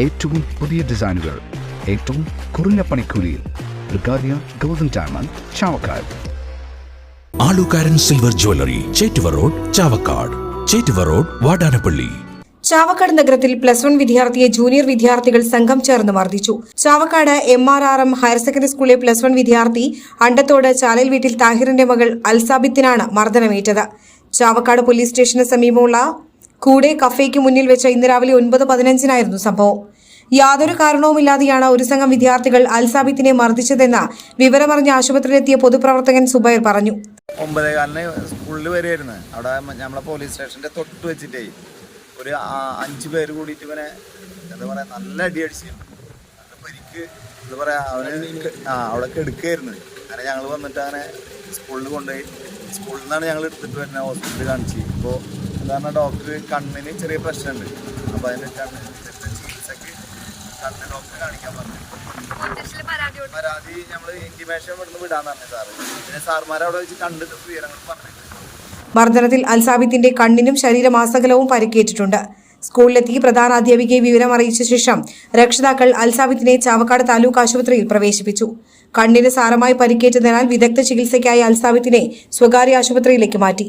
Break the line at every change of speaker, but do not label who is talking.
ഏറ്റവും പുതിയ ഡിസൈനുകൾ ഏറ്റവും കുറഞ്ഞ പണിക്കൂലിയിൽ ബ്രിഗാദിയ golden diamond Chavakkad.
Alukkaran silver jewellery Chettuva road Chavakkad. Chettuva road Vadanappally.
Chavakkad നഗരത്തിൽ പ്ലസ് വൺ വിദ്യാർത്ഥിയെ ജൂനിയർ വിദ്യാർത്ഥികൾ സംഘം ചേർന്ന് മർദ്ദിച്ചു. Chavakkad M R R M higher secondary സ്കൂളിലെ പ്ലസ് വൺ വിദ്യാർത്ഥി അണ്ടത്തോട് ചാലയിൽ വീട്ടിൽ താഹിറിന്റെ മകൾ അൽസാബിത്തിനാണ് മർദ്ദനമേറ്റത്. ചാവക്കാട് പോലീസ് സ്റ്റേഷന് സമീപമുള്ള കൂടെ കഫേക്ക് മുന്നിൽ വെച്ച ഇന്ന് രാവിലെ ഒൻപത് പതിനഞ്ചിനായിരുന്നു സംഭവം. യാതൊരു കാരണവുമില്ലാതെയാണ് ഒരു സംഘം വിദ്യാർത്ഥികൾ അൽസാബിത്തിനെ മർദ്ദിച്ചതെന്ന് വിവരമറിഞ്ഞ ആശുപത്രിയിലെത്തിയ പൊതുപ്രവർത്തകൻ സുബൈർ പറഞ്ഞു.
ഒമ്പതേകാലിന് സ്കൂളിൽ വരുമായിരുന്നു അവിടെ നമ്മളെ പോലീസ് സ്റ്റേഷന്റെ തൊട്ട് വെച്ചിട്ടേ ഒരു അഞ്ച് പേര് കൂടിയിട്ട് ഇവനെ എന്താ പറയാ നല്ല അടി അടിച്ചു പരിക്ക് എന്താ പറയാ അവന് ആ അവിടെ കെടുക്കായിരുന്നു. അങ്ങനെ ഞങ്ങൾ വന്നിട്ട് അങ്ങനെ സ്കൂളിൽ കൊണ്ടുപോയി. സ്കൂളിൽ നിന്നാണ് ഞങ്ങൾ എടുത്തിട്ട് വരുന്നത് ഹോസ്പിറ്റലിൽ കാണിച്ച്. ഇപ്പോൾ എന്താണ് ഡോക്ടർ കണ്ണിന് ചെറിയ പ്രശ്നമുണ്ട്. അപ്പോൾ അതിന് കണ്ണിന് ചികിത്സക്ക് കണ്ണ് ഡോക്ടറെ കാണിക്കാൻ പറഞ്ഞു പരാതി നമ്മൾ ഇന്റിമേഷൻ ഇവിടുന്ന് വിടാന്ന് പറഞ്ഞു സാറ്. പിന്നെ സാർമാർ അവിടെ വെച്ച് കണ്ടിട്ട് വിവരങ്ങൾ പറഞ്ഞു
മർദ്ദനത്തിൽ അൽസാബിത്തിന്റെ കണ്ണിനും ശരീരമാസകലവും പരിക്കേറ്റിട്ടുണ്ട്. സ്കൂളിലെത്തി പ്രധാന അധ്യാപികയെ വിവരം അറിയിച്ച ശേഷം രക്ഷിതാക്കൾ അൽസാബിത്തിനെ ചാവക്കാട് താലൂക്ക് ആശുപത്രിയിൽ പ്രവേശിപ്പിച്ചു. കണ്ണിന് സാരമായി പരിക്കേറ്റതിനാൽ വിദഗ്ധ ചികിത്സയ്ക്കായി അൽസാബിത്തിനെ സ്വകാര്യ ആശുപത്രിയിലേക്ക് മാറ്റി.